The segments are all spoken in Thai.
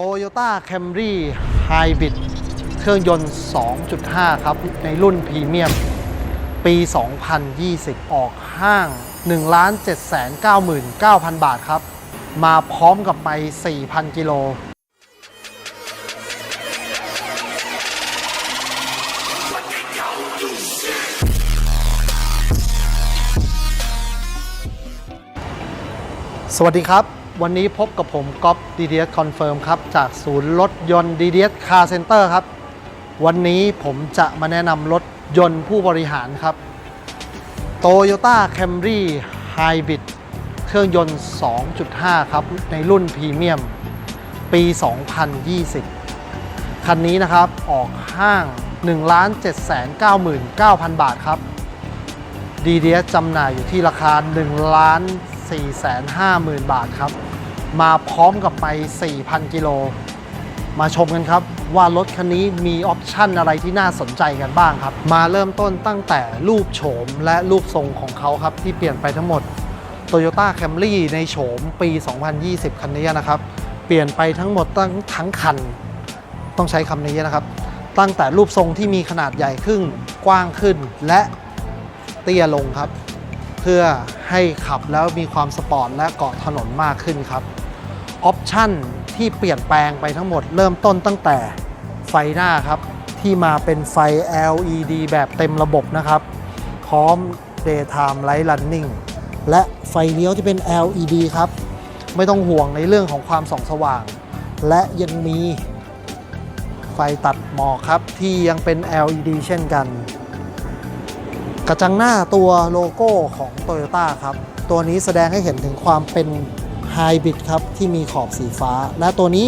Toyota Camry Hybrid เครื่องยนต์ 2.5 ครับ ในรุ่นพรีเมียม ปี 2020 ออกห้าง 1,799,000 บาทครับ มาพร้อมกับไป 4,000 กิโลสวัสดีครับ วันนี้พบกับผมก๊อฟ DDS Confirm ครับ จากศูนย์รถยนต์ DDS Car Center ครับ วันนี้ผมจะมาแนะนำรถยนต์ผู้บริหารครับ Toyota Camry Hybrid เครื่องยนต์ 2.5 ครับ ในรุ่นพรีเมียม ปี 2020 คันนี้นะครับ ออกห้าง 1,799,000 บาทครับ DDS จำหน่ายอยู่ที่ราคา 1 ล้าน450,000 บาทครับ มาพร้อมกับไป 4,000 กิโล มาชมกันครับว่ารถคันนี้มีออปชั่นอะไรที่น่าสนใจกันบ้างครับ มาเริ่มต้นตั้งแต่รูปโฉมและรูปทรงของเขาครับ ที่เปลี่ยนไปทั้งหมด Toyota Camry ในโฉมปี 2020 คันนี้นะครับ เปลี่ยนไปทั้งหมดตั้งทั้งคัน ต้องใช้คำนี้นะครับ ตั้งแต่รูปทรงที่มีขนาดใหญ่ขึ้น กว้างขึ้นและเตี้ยลงครับ เพื่อให้ขับแล้วมีความสปอร์ตและเกาะถนนมากขึ้นครับออปชั่นที่เปลี่ยนแปลงไปทั้งหมดเริ่มต้นตั้งแต่ไฟหน้าครับ ที่มาเป็นไฟ LED แบบเต็มระบบนะครับ พร้อม Daytime Light Running และไฟเลี้ยวที่เป็น LED ครับ ไม่ต้องห่วงในเรื่องของความส่องสว่าง และยังมีไฟตัดหมอกครับที่ยังเป็น LED เช่นกัน กระจังหน้าตัวโลโก้ของ Toyota ครับ ตัวนี้แสดงให้เห็นถึงความเป็นไฮบริดครับ ที่มีขอบสีฟ้า และตัวนี้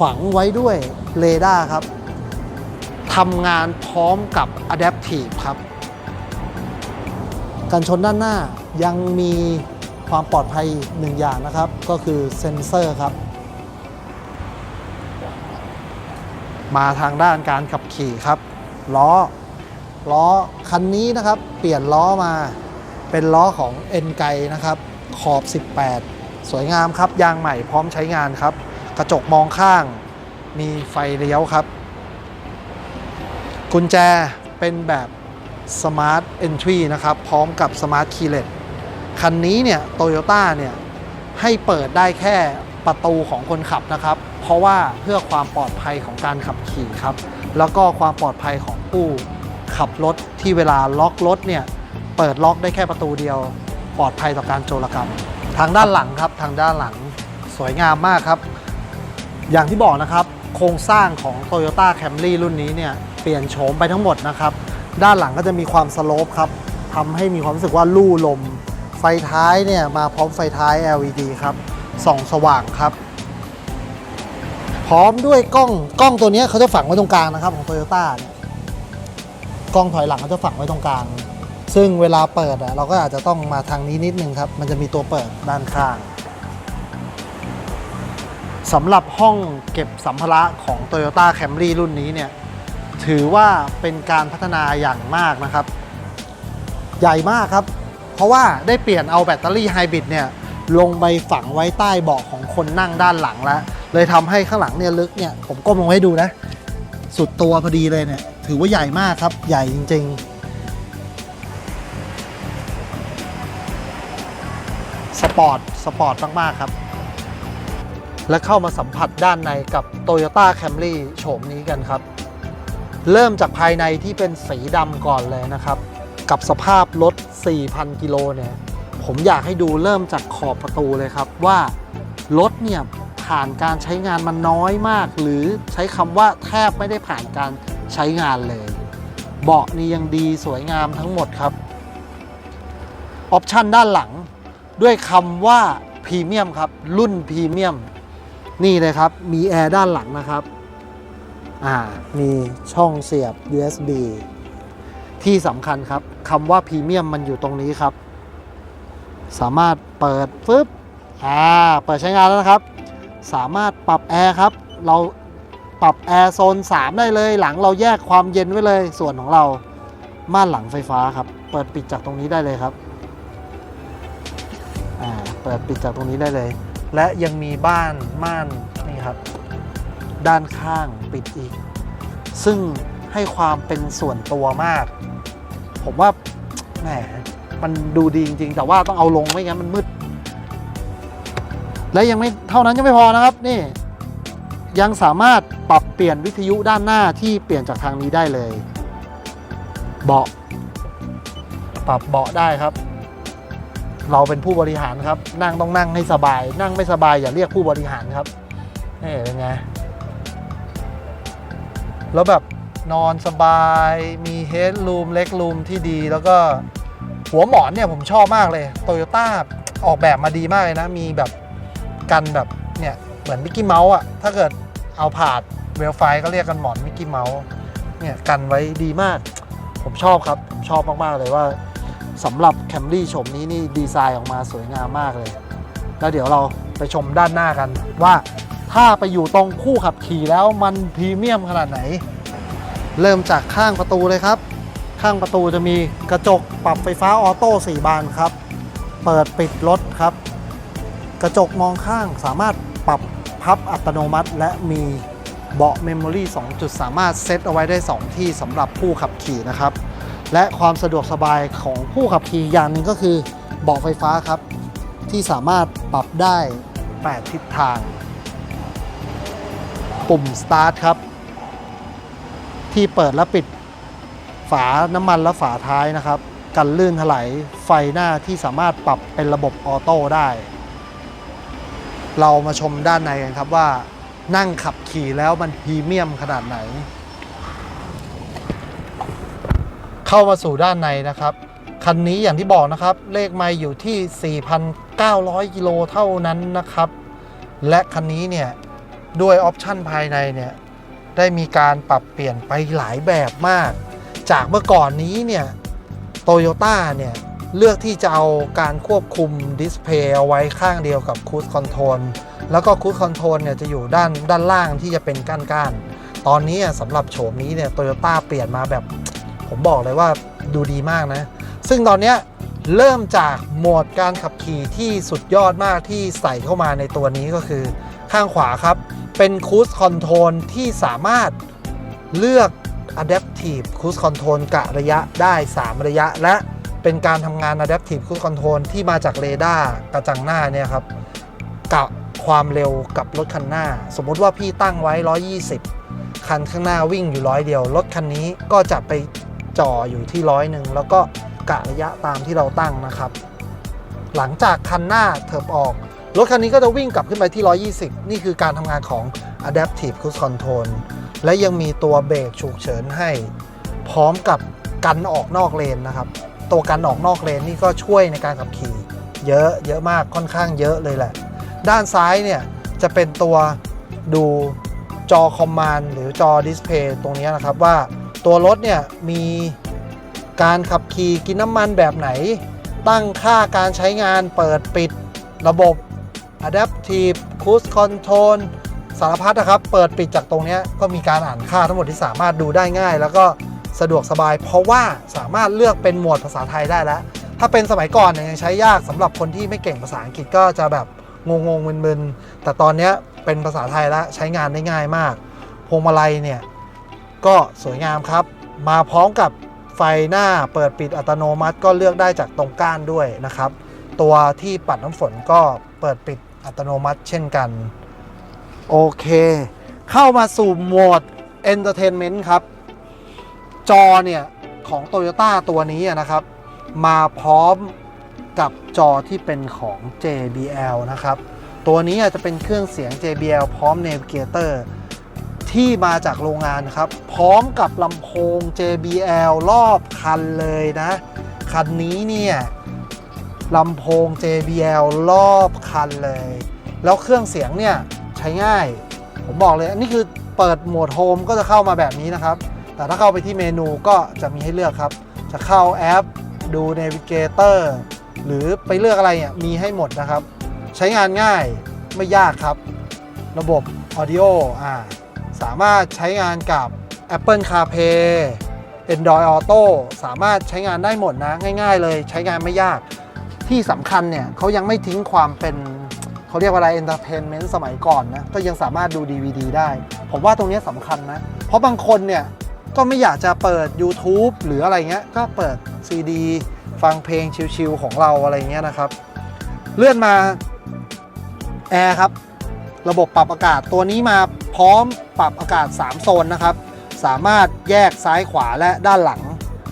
ฝังไว้ด้วยเรดาร์ครับทำงานพร้อมกับ Adaptive ครับ กันชนด้านหน้ายังมีความปลอดภัยหนึ่งอย่างนะครับ ก็คือเซ็นเซอร์ครับ มาทางด้านการขับขี่ครับล้อ ล้อคันนี้นะครับ เปลี่ยนล้อมาเป็นล้อของเอ็นไกนะครับ ขอบ 18 สวยงามครับ ยางใหม่พร้อมใช้งานครับ กระจกมองข้าง มีไฟเลี้ยวครับ กุญแจเป็นแบบ Smart Entry นะครับ พร้อมกับ Smart Keyless คันนี้เนี่ยโตโยต้าเนี่ยให้เปิดได้แค่ประตูของคนขับนะครับ เพราะว่าเพื่อความปลอดภัยของการขับขี่ครับ แล้วก็ความปลอดภัยของผู้ ขับรถที่เวลาล็อกรถเนี่ยเปิดล็อกได้แค่ประตูเดียว ปลอดภัยต่อการโจรกรรม ทางด้านหลังครับทางด้านหลังสวยงามมากครับ อย่างที่บอกนะครับ โครงสร้างของ Toyota Camry รุ่นนี้เนี่ยเปลี่ยนโฉมไปทั้งหมดนะครับ ด้านหลังก็จะมีความสโลปครับทำให้มีความรู้สึกว่าลู่ลม ไฟท้ายเนี่ยมาพร้อมไฟท้าย LED ครับส่องสว่างครับ พร้อมด้วยกล้องกล้องตัวเนี้ยเขาจะฝังไว้ตรงกลางนะครับของ Toyota เนี่ย กล้องถอยหลังเขาจะฝังไว้ตรงกลาง ซึ่งเวลาเปิดอะเราก็อาจจะต้องมาทางนี้นิดนึงครับ มันจะมีตัวเปิดด้านข้างสำหรับห้องเก็บสัมภาระของ Toyota Camry รุ่นนี้เนี่ยถือว่าเป็นการพัฒนาอย่างมากนะครับ ใหญ่มากครับ เพราะว่าได้เปลี่ยนเอาแบตเตอรี่ไฮบริดเนี่ยลงไปฝังไว้ใต้เบาะของคนนั่งด้านหลังแล้ว เลยทำให้ข้างหลังเนี่ยลึกเนี่ยผมก้มลงให้ดูนะ สุดตัวพอดีเลยเนี่ย ถือว่าใหญ่มากครับ ใหญ่จริง ๆ สปอร์ต สปอร์ตมาก ๆ ครับ และเข้ามาสัมผัสด้านในกับ Toyota Camry โฉมนี้กันครับ เริ่มจากภายในที่เป็นสีดำก่อนเลยนะครับ กับสภาพรถ 4,000 กิโลเนี่ย ผมอยากให้ดูเริ่มจากขอบประตูเลยครับว่ารถเนี่ยผ่านการใช้งานมันน้อยมาก หรือใช้คำว่าแทบไม่ได้ผ่านการ ใช้งานเลย เบาะนี่ยังดีสวยงามทั้งหมดครับออปชันด้านหลังด้วยคำว่าพรีเมียมครับ รุ่นพรีเมียม นี่เลยครับ มีแอร์ด้านหลังนะครับอ่ามีช่องเสียบ USB ที่สำคัญครับคำว่าพรีเมียมมันอยู่ตรงนี้ครับ สามารถเปิดฟึบอ่าเปิดใช้งานแล้วนะครับ สามารถปรับแอร์ครับ เรา ปรับแอร์โซน 3 ได้เลย หลังเราแยกความเย็นไว้เลย ส่วนของเราม่านหลังไฟฟ้าครับ เปิดปิดจากตรงนี้ได้เลยครับอ่าเปิดปิดจากตรงนี้ได้เลย และยังมีบ้านม่านนี่ครับ ด้านข้างปิดอีก ซึ่งให้ความเป็นส่วนตัวมาก ผมว่าแหมมันดูดีจริงๆ แต่ว่าต้องเอาลงไม่งั้นมันมืด และยังไม่เท่านั้นยังไม่พอนะครับนี่ ยังสามารถปรับเปลี่ยนวิทยุด้านหน้าที่เปลี่ยนจากทางนี้ได้เลย เบาะ ปรับเบาะได้ครับ เราเป็นผู้บริหารครับ นั่งต้องนั่งให้สบาย นั่งไม่สบายอย่าเรียกผู้บริหารครับนี่เป็นไง แล้วแบบนอนสบาย มีเฮดรูมเล็กรูมที่ดี แล้วก็หัวหมอนเนี่ยผมชอบมากเลยโตโยต้าออกแบบมาดีมากเลยนะ มีแบบกันแบบเนี่ย เหมือนมิกกี้เมาส์อะถ้าเกิดเอาผาดเวลไฟก็เรียกกันหมอนมิกกี้เมาส์เนี่ยกันไว้ดีมาก ผมชอบครับ ผมชอบมากๆเลยว่าสำหรับแคมรี่ชมนี้นี่ดีไซน์ออกมาสวยงามมากเลย แล้วเดี๋ยวเราไปชมด้านหน้ากัน ว่าถ้าไปอยู่ตรงคู่ขับขี่แล้วมันพรีเมียมขนาดไหน เริ่มจากข้างประตูเลยครับ ข้างประตูจะมีกระจกปรับไฟฟ้าออโต้4บานครับ เปิดปิดรถครับ กระจกมองข้างสามารถปรับ พับอัตโนมัติ และมีเบาะเมมโมรี่2จุดสามารถเซตเอาไว้ได้ 2 ที่สำหรับผู้ขับขี่นะครับ และความสะดวกสบายของผู้ขับขี่อย่างหนึ่งก็คือเบาะไฟฟ้าครับ ที่สามารถปรับได้ 8 ทิศทาง ปุ่ม Start ครับ ที่เปิดและปิดฝาน้ำมันและฝาท้ายนะครับ กันลื่นถลายไฟหน้าที่สามารถปรับเป็นระบบออโต้ได้ เรามาชมด้านในกันครับว่านั่งขับขี่แล้วมันพรีเมียมขนาดไหน เข้ามาสู่ด้านในนะครับ คันนี้อย่างที่บอกนะครับ เลขไม่อยู่ที่ 4,900 กิโลเท่านั้นนะครับ และคันนี้เนี่ย ด้วยออปชั่นภายในเนี่ย ได้มีการปรับเปลี่ยนไปหลายแบบมาก จากเมื่อก่อนนี้เนี่ยโตโยต้าเนี่ย เลือกที่จะเอาการควบคุมดิสเพย์เอาไว้ข้างเดียวกับคู i คอนโทรลแล้วก็คู i คอนโทรลเนี่ยจะอยู่ด้านด้านล่างที่จะเป็นก้านๆตอนนี้สำหรับโฉมนี้เนี่ยโตโยต้าเปลี่ยนมาแบบ ผมบอกเลยว่าดูดีมากนะ ซึ่งตอนนี้เริ่มจากโหมดการขับขี่ที่สุดยอดมากที่ใส่เข้ามาในตัวนี้ก็คือข้างขวาครับ เป็นคู i คอนโทรลที่สามารถเลือก Adaptive Cruise Control กะระยะได้ 3 ระยะและ เป็นการทำงาน Adaptive Cruise Control ที่มาจากเรดาร์กระจังหน้าเนี่ยครับกะความเร็วกับรถคันหน้า สมมุติว่าพี่ตั้งไว้ 120 คันข้างหน้าวิ่งอยู่ร้อยเดียว รถคันนี้ก็จะไปจ่ออยู่ที่ร้อยหนึ่งแล้วก็กะระยะตามที่เราตั้งนะครับ หลังจากคันหน้าเถิบออก รถคันนี้ก็จะวิ่งกลับขึ้นไปที่ 120 นี่คือการทำงานของ Adaptive Cruise Control และยังมีตัวเบรกฉุกเฉินให้ พร้อมกับกันออกนอกเลนนะครับ ตัวกันออกนอกเลนนี่ก็ช่วยในการขับขี่ เยอะเยอะมากค่อนข้างเยอะเลยแหละ ด้านซ้ายเนี่ยจะเป็นตัวดูจอคอมมานด์หรือจอดิสเพย์ตรงนี้นะครับว่าตัวรถเนี่ยมีการขับขี่กินน้ำมันแบบไหน ตั้งค่าการใช้งานเปิดปิดระบบ Adaptive Cruise Control สารพัดนะครับ เปิดปิดจากตรงนี้ก็มีการอ่านค่าทั้งหมดที่สามารถดูได้ง่าย แล้วก็ สะดวกสบาย เพราะว่าสามารถเลือกเป็นหมวดภาษาไทยได้แล้ว ถ้าเป็นสมัยก่อนเนี่ยยังใช้ยากสำหรับคนที่ไม่เก่งภาษาอังกฤษก็จะแบบงงงๆมึนๆ แต่ตอนนี้เป็นภาษาไทยแล้วใช้งานได้ง่ายมาก พวงมาลัยเนี่ยก็สวยงามครับ มาพร้อมกับไฟหน้าเปิดปิดอัตโนมัติก็เลือกได้จากตรงก้านด้วยนะครับ ตัวที่ปัดน้ำฝนก็เปิดปิดอัตโนมัติเช่นกัน โอเค เข้ามาสู่โหมด Entertainment ครับ จอเนี่ยของ Toyota ตัวนี้นะครับ มาพร้อมกับจอที่เป็นของ JBL นะครับ ตัวนี้จจะเป็นเครื่องเสียง JBL พร้อม Navigator ที่มาจากโรงงานครับ พร้อมกับลำโพง JBL รอบคันเลยนะ คันนี้เนี่ยลำโพง JBL รอบคันเลย แล้วเครื่องเสียงเนี่ยใช้ง่าย ผมบอกเลย อันนี้คือเปิดโหมดโฮมก็จะเข้ามาแบบนี้นะครับ แต่ถ้าเข้าไปที่เมนูก็จะมีให้เลือกครับ จะเข้าแอป ดู Navigator หรือไปเลือกอะไรเนี่ยมีให้หมดนะครับ ใช้งานง่ายไม่ยากครับ ระบบ Audio อ่าสามารถใช้งานกับ Apple CarPlay Android Auto สามารถใช้งานได้หมดนะง่าย ๆ เลยใช้งานไม่ยากที่สำคัญเนี่ยเขายังไม่ทิ้งความเป็นเขาเรียกว่าอะไรเอนเตอร์เทนเมนต์สมัยก่อนนะ ก็ยังสามารถดู DVD ได้ ผมว่าตรงนี้สำคัญนะ เพราะบางคนเนี่ย ก็ไม่อยากจะเปิด YouTube หรืออะไรเงี้ย ก็เปิด CD ฟังเพลงชิลๆของเราอะไรเงี้ยนะครับ เลื่อนมาแอร์ครับ ระบบปรับอากาศตัวนี้มาพร้อมปรับอากาศ 3 โซนนะครับ สามารถแยกซ้ายขวาและด้านหลัง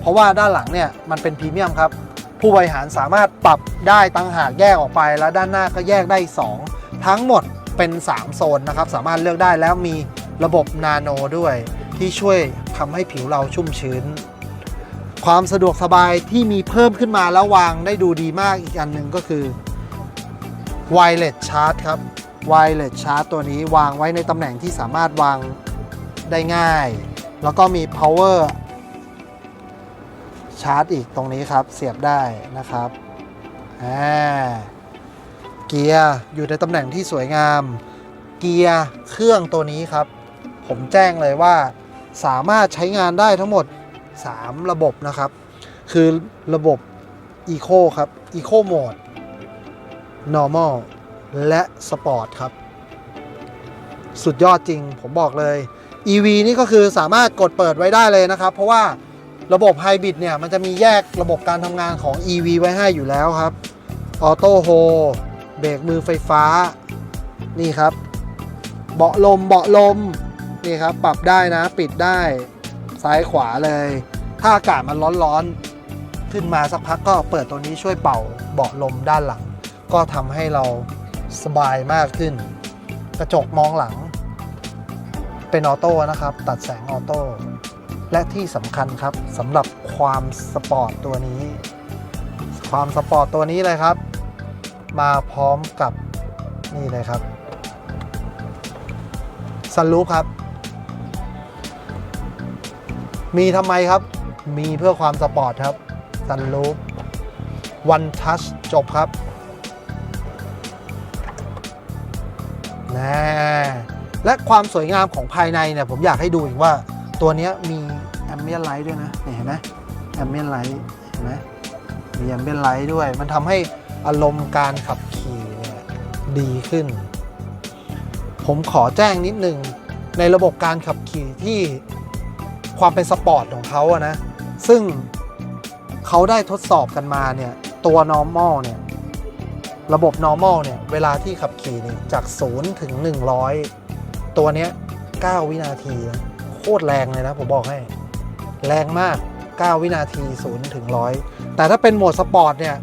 เพราะว่าด้านหลังเนี่ยมันเป็นพรีเมียมครับ ผู้บริหารสามารถปรับได้ตั้งหากแยกออกไป แล้วด้านหน้าก็แยกได้ 2 ทั้งหมดเป็น 3 โซนนะครับ สามารถเลือกได้แล้วมีระบบนาโนด้วย ที่ช่วยทำให้ผิวเราชุ่มชื้น ความสะดวกสบายที่มีเพิ่มขึ้นมาแล้ววางได้ดูดีมากอีกอันหนึ่งก็คือ Wireless Charge ครับ Wireless Charge ตัวนี้วางไว้ในตำแหน่งที่สามารถวางได้ง่าย แล้วก็มี power ชาร์จอีกตรงนี้ครับเสียบได้นะครับเกียร์อยู่ในตำแหน่งที่สวยงาม เกียร์เครื่องตัวนี้ครับ ผมแจ้งเลยว่า สามารถใช้งานได้ทั้งหมด 3 ระบบนะครับ คือระบบ Eco ครับ Eco Mode Normal และ Sport ครับ สุดยอดจริงผมบอกเลย EV นี่ก็คือสามารถกดเปิดไว้ได้เลยนะครับ เพราะว่าระบบไฮบริดเนี่ย มันจะมีแยกระบบการทำงานของ EV ไว้ให้อยู่แล้วครับออโต้โฮเบรกมือไฟฟ้า นี่ครับ เบาะลมเบาะลม นี่ครับปรับได้นะปิดได้ซ้ายขวาเลย ถ้าอากาศมันร้อนๆขึ้นมาสักพักก็เปิดตัวนี้ช่วยเป่าเบาะลมด้านหลัง ก็ทำให้เราสบายมากขึ้น กระจกมองหลัง เป็นออโต้นะครับ ตัดแสงออโต้และที่สำคัญครับสำหรับความสปอร์ตตัวนี้ ความสปอร์ตตัวนี้เลยครับ มาพร้อมกับนี่เลยครับซันรูฟครับ มีทำไมครับ มีเพื่อความสปอร์ตครับซันรูฟวันทัชจบครับน่และความสวยงามของภายในเนี่ยผมอยากให้ดูอีกว่าตัวนี้มีแอมเบียนไลท์ด้วยนะ เห็นไหมแอมเบียนไลท์เห็นไหมมีแอมเบียนไลท์ด้วย มันทำให้อารมณ์การขับขี่เนี่ยดีขึ้น ผมขอแจ้งนิดนึง ในระบบการขับขี่ที่ ความเป็นสปอร์ตของเขาอะนะ ซึ่งเขาได้ทดสอบกันมาเนี่ย ตัว normal เนี่ย ระบบ normal เนี่ย เวลาที่ขับขี่เนี่ยจาก 0 ถึง 100 ตัวเนี้ย 9 วินาทีนะโคตรแรงเลยนะ ผมบอกให้ แรงมาก 9 วินาที 0 ถึง 100 แต่ถ้าเป็นโหมดสปอร์ตเนี่ย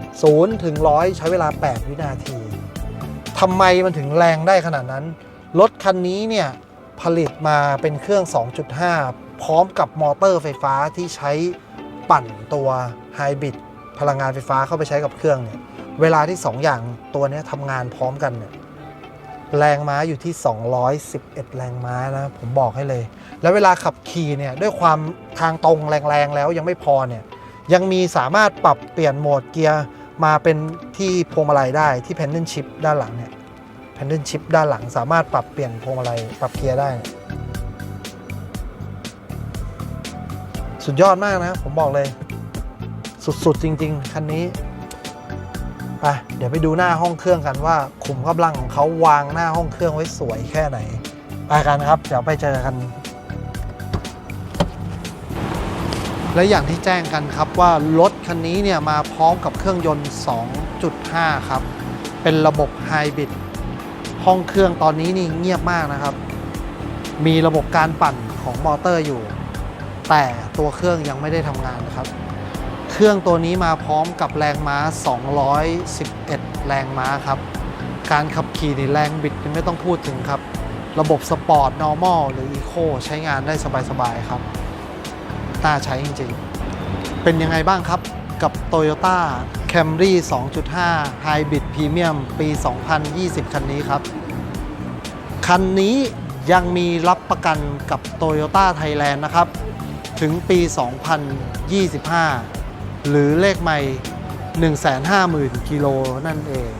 0 ถึง 100 ใช้เวลา 8 วินาทีทำไมมันถึงแรงได้ขนาดนั้น รถคันนี้เนี่ย ผลิตมาเป็นเครื่อง 2.5 พร้อมกับมอเตอร์ไฟฟ้าที่ใช้ปั่นตัวไฮบริดพลังงานไฟฟ้าเข้าไปใช้กับเครื่องเนี่ยเวลาที่ 2 อย่างตัวนี้ทำงานพร้อมกันเนี่ยแรงม้าอยู่ที่ 211 แรงม้านะผมบอกให้เลย แล้วเวลาขับขี่เนี่ยด้วยความทางตรงแรงๆแล้วยังไม่พอเนี่ยยังมีสามารถปรับเปลี่ยนโหมดเกียร์มาเป็นที่พวงมาลัยได้ที่ Pendant Shift ด้านหลังเนี่ย Pendant Shift ด้านหลังสามารถปรับเปลี่ยนพวงมาลัยปรับเกียร์ได้ สุดยอดมากนะ ผมบอกเลย สุดๆจริง ๆ คันนี้ไปเดี๋ยวไปดูหน้าห้องเครื่องกันว่าขุมกำลังของเขาวางหน้าห้องเครื่องไว้สวยแค่ไหน ไปกันครับ เดี๋ยวไปเจอกัน และอย่างที่แจ้งกันครับว่ารถคันนี้เนี่ยมาพร้อมกับเครื่องยนต์ 2.5 ครับ เป็นระบบไฮบริดห้องเครื่องตอนนี้นี่เงียบมากนะครับ มีระบบการปั่นของมอเตอร์อยู่ แต่ตัวเครื่องยังไม่ได้ทำงานนะครับ เครื่องตัวนี้มาพร้อมกับแรงม้า 211 แรงม้าครับ การขับขี่นี่แรงบิดไม่ต้องพูดถึงครับ ระบบสปอร์ต normal หรือ eco ใช้งานได้สบายๆครับน่าใช้จริงๆ เป็นยังไงบ้างครับกับ Toyota Camry 2.5 Hybrid Premium ปี 2020 คันนี้ครับ คันนี้ยังมีรับประกันกับ Toyota Thailand นะครับ ถึงปี 2025 หรือเลขใหม่150,000 กิโลนั่นเอง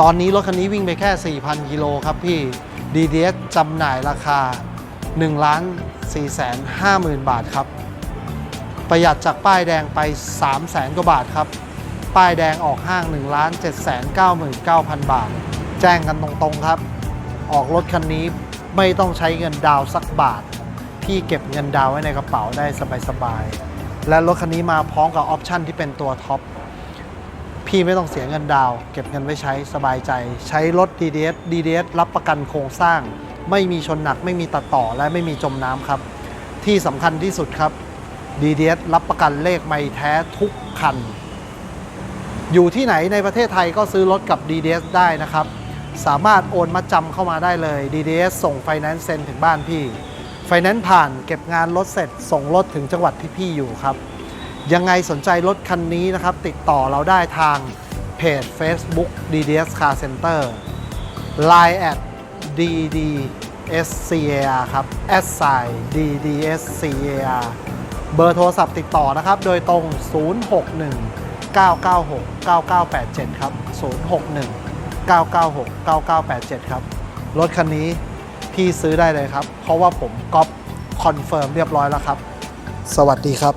ตอนนี้รถคันนี้วิ่งไปแค่ 4,000 กิโลครับพี่ DDS จำหน่ายราคา 1,450,000 บาทครับ ประหยัดจากป้ายแดงไป 300,000กว่าบาทครับ ป้ายแดงออกห้าง 1 7 9 9 0 0 0 บาท แจ้งกันตรงๆครับ ออกรถคันนี้ไม่ต้องใช้เงินดาวสักบาท พี่เก็บเงินดาวไว้ในกระเป๋าได้สบายๆ และรถคันนี้มาพร้อมกับออปชันที่เป็นตัวท็อป พี่ไม่ต้องเสียเงินดาว เก็บเงินไว้ใช้สบายใจ ใช้รถ DDS DDS รับประกันโครงสร้าง ไม่มีชนหนัก ไม่มีตัดต่อ และไม่มีจมน้ำครับ ที่สำคัญที่สุดครับ DDS รับประกันเลขไม่แท้ทุกคัน อยู่ที่ไหนในประเทศไทยก็ซื้อรถกับ DDS ได้นะครับ สามารถโอนมาจำเข้ามาได้เลย DDS ส่งไฟแนนซ์เซ็นถึงบ้านพี่ ไฟแนนซ์ผ่านเก็บงานรถเสร็จ ส่งรถถึงจังหวัดที่พี่อยู่ครับ ยังไงสนใจรถคันนี้นะครับ ติดต่อเราได้ทางเพจ Facebook DDS Car Center Line at DDSCAR ครับ s i DDSCAR เบอร์โทรศัพท์ติดต่อนะครับ โดยตรง 061 996 9987 ครับ 061 996 9987 ครับ รถคันนี้ พี่ซื้อได้เลยครับ เพราะว่าผมก๊อปคอนเฟิร์มเรียบร้อยแล้วครับ สวัสดีครับ